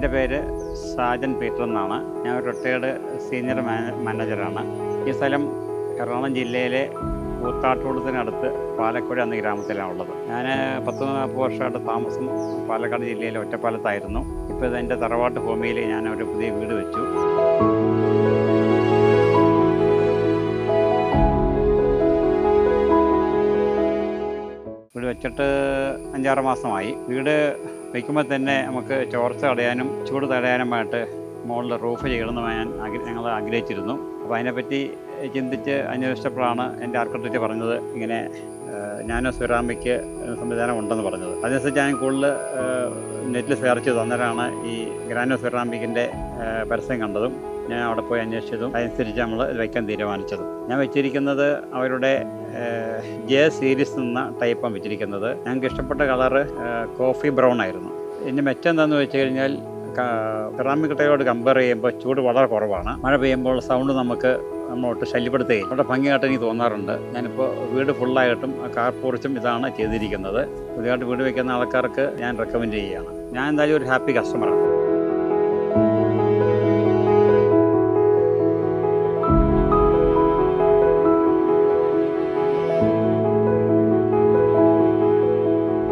എന്റെ പേര് സാജൻ പീറ്റർ എന്നാണ്. ഞാൻ ഒരു റിട്ടയേർഡ് സീനിയർ മാന- മാനേജറാണ് ഈ സ്ഥലം എറണാകുളം ജില്ലയിലെ കൂത്താട്ടുകൂടത്തിനടുത്ത് പാലക്കുഴ എന്ന ഗ്രാമത്തിലാണ് ഉള്ളത്. ഞാൻ പത്ത് നാൽപ്പത് വർഷമായിട്ട് താമസം പാലക്കാട് ജില്ലയിലെ ഒറ്റപ്പാലത്തായിരുന്നു. ഇപ്പോൾ എന്റെ തറവാട്ട് ഭൂമിയിൽ ഞാൻ ഒരു പുതിയ വീട് വെച്ചു. വെച്ചിട്ട് അഞ്ചാറ് മാസമായി. വീട് വയ്ക്കുമ്പോൾ തന്നെ നമുക്ക് ചോർച്ച തടയാനും ചൂട് തടയാനുമായിട്ട് മുകളിൽ റൂഫ് ചെയ്യണമെന്ന് ഞാൻ ഞങ്ങൾ ആഗ്രഹിച്ചിരുന്നു. അപ്പോൾ അതിനെപ്പറ്റി ചിന്തിച്ച് അന്വേഷിച്ചപ്പോഴാണ് എന്റെ ആർക്കിടെക്റ്റ് പറഞ്ഞത് ഇങ്ങനെ നാനോ സെറാമിക് സംവിധാനം ഉണ്ടെന്ന് പറഞ്ഞത്. അതനുസരിച്ച് ഞാൻ കൂടുതൽ നെറ്റിൽ സെർച്ച് ചെയ്തു ഈ ഗ്രാനോ സെറാമിക്കിന്റെ പരസ്യം കണ്ടതും. ഞാൻ അവിടെ പോയി അന്വേഷിച്ചതും അതനുസരിച്ച് നമ്മൾ വയ്ക്കാൻ തീരുമാനിച്ചതും. ഞാൻ വെച്ചിരിക്കുന്നത് അവരുടെ ജെ സീരീസ് എന്ന ടൈപ്പാണ് വെച്ചിരിക്കുന്നത്. ഞങ്ങൾക്ക് ഇഷ്ടപ്പെട്ട കളറ് കോഫി ബ്രൗൺ ആയിരുന്നു. ഇതിന്റെ മെച്ചം എന്താണെന്ന് വെച്ച് കഴിഞ്ഞാൽ സെറാമിക് കമ്പയർ ചെയ്യുമ്പോൾ ചൂട് വളരെ കുറവാണ്. മഴ പെയ്യുമ്പോൾ സൗണ്ട് നമുക്ക് നമ്മളൊട്ട് ശല്യപ്പെടുത്തുകയും വളരെ ഭംഗിയായിട്ട് എനിക്ക് തോന്നാറുണ്ട്. ഞാനിപ്പോൾ വീട് ഫുള്ളായിട്ടും കാർ പോർച്ചും ഇതാണ് ചെയ്തിരിക്കുന്നത്. പുതിയതായിട്ട് വീട് വയ്ക്കുന്ന ആൾക്കാർക്ക് ഞാൻ റെക്കമെൻഡ് ചെയ്യുകയാണ്. ഞാൻ എന്തായാലും ഒരു ഹാപ്പി കസ്റ്റമറാണ്